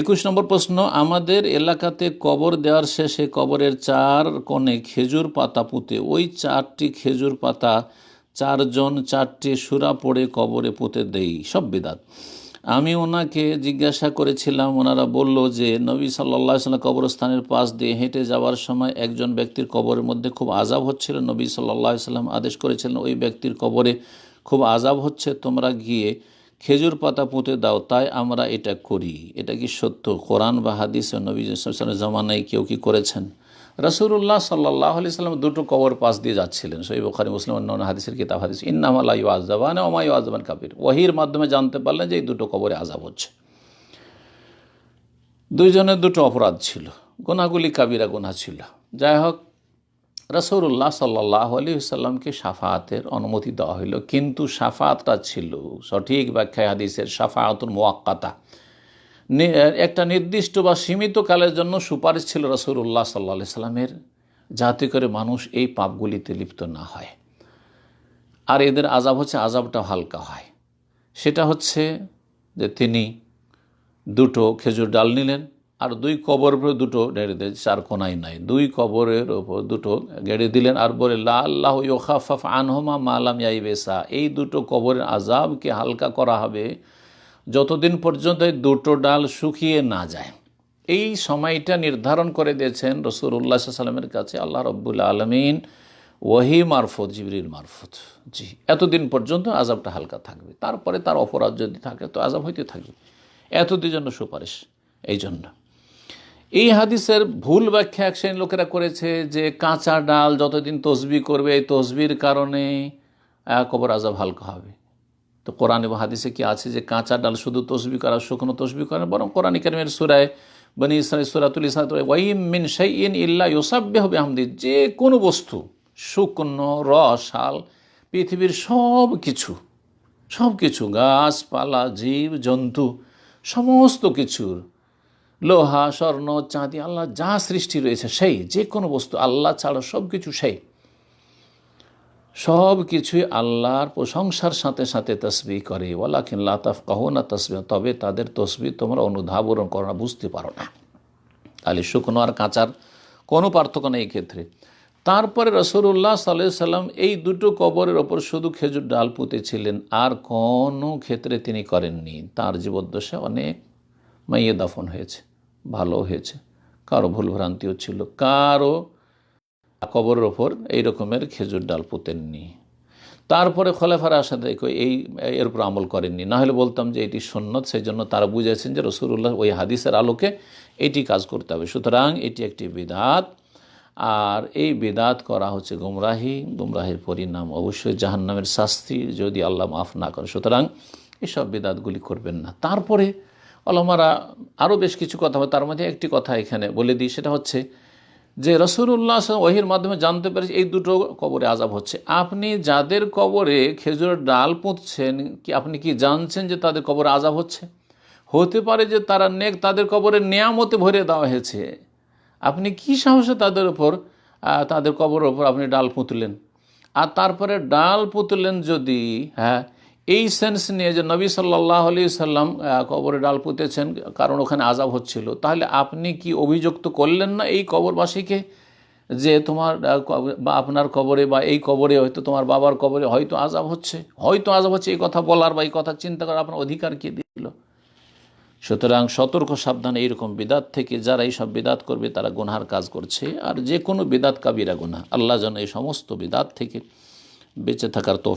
একুশ নম্বর প্রশ্ন, আমাদের এলাকাতে কবর দেওয়ার শেষে কবরের চার কোণে খেজুর পাতা পুঁতে, ওই চারটি খেজুর পাতা চারজন চারটি সুরা পড়ে কবরে পুঁতে দেই, সব বিদাত। আমি ওনাকে জিজ্ঞাসা করেছিলাম, ওনারা বলল যে, নবী সাল্লাহ সাল্লাম কবরস্থানের পাশ দিয়ে হেঁটে যাওয়ার সময় একজন ব্যক্তির কবরের মধ্যে খুব আজাব হচ্ছিল। নবী সাল্লাহ সাল্লাম আদেশ করেছিলেন, ওই ব্যক্তির কবরে খুব আজাব হচ্ছে, তোমরা গিয়ে খেজুর পাতা পুঁতে দাও, তাই আমরা এটা করি। এটা কি সত্য? কোরআন বা হাদিস সাল্লামের জমানায় কেউ কি করেছেন? রসুল্লাহ সাল্লাহ আলি সাল্লাম দুটো কবর পাশ দিয়ে যাচ্ছিলেন সই বখারি, মুসলিম অন্য হাদিসের কিতাব, হাদিস ইন্নামালা ইউ আজদাবান ওমায়ু আজদাবান কাবির ওহির মাধ্যমে জানতে পারলেন যে এই দুটো কবরে আজাব হচ্ছে। দুইজনের দুটো অপরাধ ছিল। গোনাগুলি কাবিরা গোনা ছিল। যাই হোক রসৌল্লাহ সাল্লাহ আলী সাল্লামকে সাফাতের অনুমতি দেওয়া হইল। কিন্তু সাফাতটা ছিল সঠিক ব্যাখ্যায় হাদিসের সাফাতুল মোয়াক্কাতা একটা নির্দিষ্ট বা সীমিত কালের জন্য সুপারিশ ছিল রসুল্লাহ সাল্লা সাল্লামের যাতে করে মানুষ এই পাপগুলিতে লিপ্ত না হয়। আর এদের আজাব হচ্ছে আজাবটা হালকা হয়। সেটা হচ্ছে যে তিনি দুটো খেজুর ডাল নিলেন আর দুই কবরের উপরে দুটো গেড়ে দিলেন চার কোনায় নাই। দুই কবরের ওপর দুটো গেড়ে দিলেন আর বলে, লা আল্লাহ ইয়োখাফাফ আনহমা মালাম বেসা এই দুটো কবরের আজাবকে হালকা করা হবে যতদিন পর্যন্ত এই দুটো ডাল শুকিয়ে না যায়। এই সময়টা নির্ধারণ করে দিয়েছেন রসুল্লাহ সাল্লামের কাছে, আল্লাহ রব্বুল আলমিন ওয়াহি মারফত, জিবরিল মারফত। জি, এতদিন পর্যন্ত আজাবটা হালকা থাকবে। তারপরে তার অপরাধ যদি থাকে, তো আজাব হইতে থাকবে। এতদিন জন্য সুপারিশ, এই জন্য। এই হাদিসের ভুল ব্যাখ্যা এক শ্রেণির লোকেরা করেছে যে কাঁচা ডাল যতদিন তসবি করবে, এই তসবির কারণে কবর আজাব হালকা হবে। তো কোরআন এবং হাদিসে কি আছে যে কাঁচা ডাল শুধু তসবি করা, শুকনো তসবি করে বরং কোরআন কারিমের সুরায় বনি ইসলাম সুরাতুল ইসলাম ওয়াইম মিন শাইন ইল্লা ইউসাব্বে হবে হামদি যে কোনো বস্তু, শুকনো রস হাল পৃথিবীর সব কিছু সব কিছু, গাছপালা, জীব, জন্তু, সমস্ত কিছুর লোহা, স্বর্ণ, চাঁদি আল্লাহ যা সৃষ্টি রয়েছে, সেই, যে কোনো বস্তু, আল্লাহ ছাড়া সব কিছু সেই। সব কিছুই আল্লাহর প্রশংসার সাথে সাথে তসবি করে। ওলাকিন লাতাফ কাহো না তসবি তবে তাদের তসবি তোমরা অনুধাবরণ করো না, বুঝতে পারো না। তাহলে শুকনো আর কাঁচার কোনো পার্থক্য নেই ক্ষেত্রে তারপরে রসুল্লাহ সাল্লাহ সাল্লাম এই দুটো কবরের ওপর শুধু খেজুর ডাল পুঁতেছিলেন, আর কোনো ক্ষেত্রে তিনি করেননি। তার জীবদ্দশা অনেক মাইয়ে দাফন হয়েছে। ভালো হয়েছে। কারও ভুল ভ্রান্তিও ছিল। কারও কবরের ওপর এই রকমের খেজুর ডাল পুঁতেননি। তারপরে খলেফারা আসাদে এই, এর উপর আমল করেননি। না হলে বলতাম যে এটি সন্ন্যত সেই জন্য তারা বুঝেছেন যে রসুল্লাহ ওই হাদিসের আলোকে এটি কাজ করতে হবে। সুতরাং এটি একটি বিদাত। আর এই বেদাত করা হচ্ছে গুমরাহি। গুমরাহির পরিণাম অবশ্যই জাহান্নামের শাস্তি যদি আল্লাহ মাফ না করে। সুতরাং এসব বেদাতগুলি করবেন না। তারপরে আলমারা আরও বেশ কিছু কথা তার মধ্যে একটি কথা এখানে বলে দিই, সেটা হচ্ছে যে রসুল্লাহ ওহির মাধ্যমে জানতে পেরেছি এই দুটো কবরে আজাব হচ্ছে। আপনি যাদের কবরে খেজুরের ডাল পুঁতছেন, কি আপনি কি জানছেন যে তাদের কবরে আজাব হচ্ছে? হতে পারে যে তারা নেক, তাদের কবরে নেয়ামতে ভরে দেওয়া হয়েছে। আপনি কি সাহসে তাদের ওপর তাদের কবরের ওপর আপনি ডাল পুঁতলেন? আর তারপরে ডাল পুঁতলেন যদি হ্যাঁ এই সেন্স নিয়ে যে নবী সাল্লাহ আলি সাল্লাম কবরে ডাল পুঁতেছেন, কারণ ওখানে আজাব হচ্ছিল, তাহলে আপনি কি অভিযুক্ত করলেন না এই কবরবাসীকে? যে তোমার বা আপনার কবরে বা এই কবরে হয়তো তোমার বাবার কবরে হয়তো আজাব হচ্ছে, হয়তো আজাব হচ্ছে, এই কথা বলার বা এই কথা চিন্তা করার আপনার অধিকার কে দিল? সুতরাং সতর্ক, সাবধান এইরকম বিদাত থেকে যারা এইসব বিদাত করবে, তারা গুনহার কাজ করছে, আর যে কোনো বিদাত কাবিরা গুনা আল্লাহ যেন এই সমস্ত বিদাত থেকে বেঁচে থাকার তো